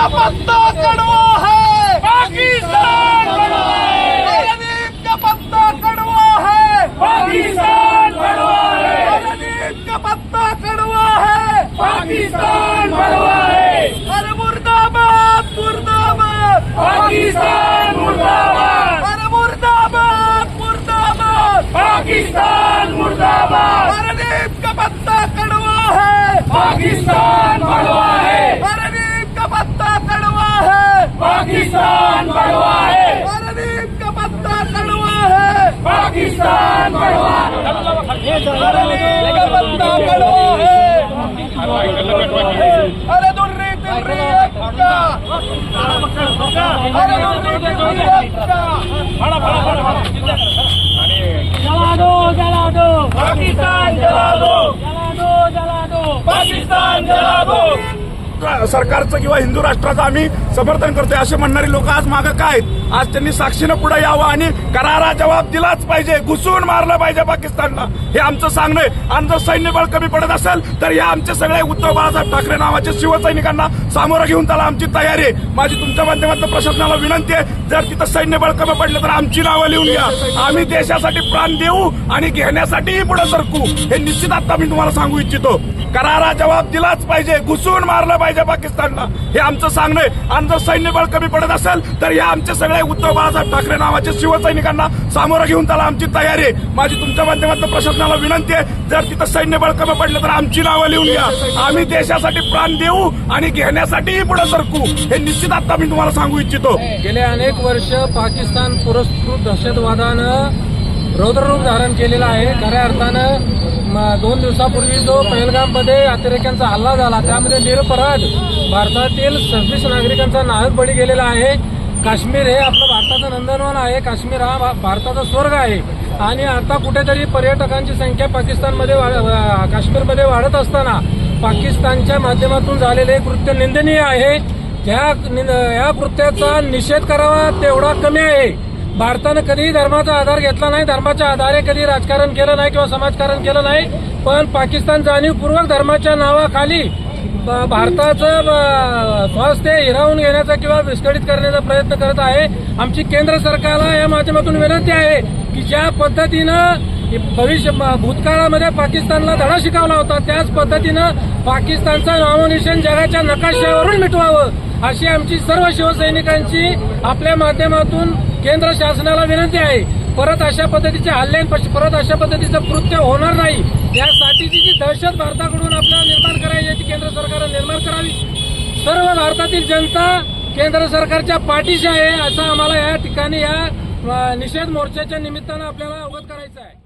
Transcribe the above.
का पत्ता कड़वा है। पाकिस्तान है। रणदीप का पत्ता कड़वा है। पाकिस्तान बड़वा है। का पत्ता कड़वा है। पाकिस्तान बड़वा है। अरे मुर्दाबाद मुर्दाबाद। पाकिस्तान मुर्दाबाद। अरे मुर्दाबाद मुर्दाबाद। पाकिस्तान मुर्दाबाद। रणदीप का पत्ता कड़वा है। पाकिस्तान पाकिस्तान बड़वा रणदीप का पत्ता कड़वा है अरे दुर्री तिर्री अक्का अरे दुर्री तिर्री अक्का जला दो जला दो पाकिस्तान जला दो जला दो जला दो पाकिस्तान जला दो सरकारचं किंवा हिंदू राष्ट्राचं आम्ही समर्थन करतोय. असे म्हणणारे लोक आज मागं काय आहेत? आज त्यांनी साक्षीनं पुढे यावं आणि करारा जबाब दिलाच पाहिजे. घुसून मारलं पाहिजे पाकिस्तानला. हे आमचं सांगणं आहे. आमचं सैन्यबळ कमी पडत असेल तर या आमचे सगळे उद्धव बाळासाहेब ठाकरे नावाचे शिवसैनिकांना सामोरं घेऊन त्याला आमची तयारी आहे. माझी तुमच्या माध्यमातून प्रशासनाला विनंती आहे जर तिथं सैन्य बळ कमी पडलं तर आमची नावं लिहून घ्या. आम्ही देशासाठी प्राण देऊ आणि घेण्यासाठीही पुढे सरकू. हे निश्चित आता मी तुम्हाला सांगू इच्छितो. करारा जबाब दिलाच पाहिजे घुसून मारलं पाहिजे पाकिस्तानला. हे आमचं सांगणं आहे. आणि जर सैन्य बळ कमी पडत असेल तर या आमचे सगळे उद्धव बाळासाहेब ठाकरे नावाचे शिवसैनिकांना सामोरं घेऊन त्याला आमची तयारी आहे. माझी तुमच्या माध्यमातून प्रशासनाला विनंती आहे जर तिथं सैन्य बळ कमी पडलं तर आमची नावं लिहून घ्या. आम्ही देशासाठी प्राण देऊ आणि घेण्या करण्यासाठीही पुढे सरकू. हे निश्चित आता मी तुम्हाला सांगू इच्छितो. गेले अनेक वर्ष पाकिस्तान पुरस्कृत दहशतवादानं रौद्ररूप धारण केलेलं आहे. खऱ्या अर्थानं दोन दिवसापूर्वी जो पहलगाममध्ये अतिरेक्यांचा हल्ला झाला त्यामध्ये निरपराध भारतातील सव्वीस नागरिकांचा नाहक बळी गेलेला आहे. काश्मीर हे आपलं भारताचं नंदनवन आहे. काश्मीर हा भा- भारताचा स्वर्ग आहे. आणि आता कुठेतरी पर्यटकांची संख्या पाकिस्तानमध्ये वाढ- काश्मीरमध्ये वाढत असताना पाकिस्तानच्या माध्यमातून झालेले कृत्य निंदनीय आहे. ह्या निंद- या कृत्याचा निषेध करावा तेवढा कमी आहे. भारतानं कधीही धर्माचा आधार घेतला नाही धर्माच्या आधारे कधी राजकारण केलं नाही किंवा समाजकारण केलं नाही पण पाकिस्तान जाणीवपूर्वक धर्माच्या नावाखाली ब- भारताचं स्वास्थ्य हिरावून घेण्याचा किंवा विस्कळीत करण्याचा प्रयत्न करत आहे. आमची केंद्र सरकारला या माध्यमातून विनंती आहे की ज्या पद्धतीनं की भविष्य भूतकाळामध्ये पाकिस्तानला धडा शिकवला होता. त्याच पद्धतीनं पाकिस्तानचं नॉमिनेशन जगाच्या नकाशावरून मिटवावं अशी आमची सर्व शिवसैनिकांची आपल्या माध्यमातून केंद्र शासनाला विनंती आहे. परत अशा पद्धतीचे हल्ले परत अशा पद्धतीचं कृत्य होणार नाही. यासाठीची जी दहशत भारताकडून आपल्याला निर्माण करायची आहे ती केंद्र सरकारनं निर्माण करावी. सर्व भारतातील जनता केंद्र सरकारच्या पाठीशी आहे असं आम्हाला या ठिकाणी या निषेध मोर्चाच्या निमित्तानं आपल्याला अवगत करायचं आहे.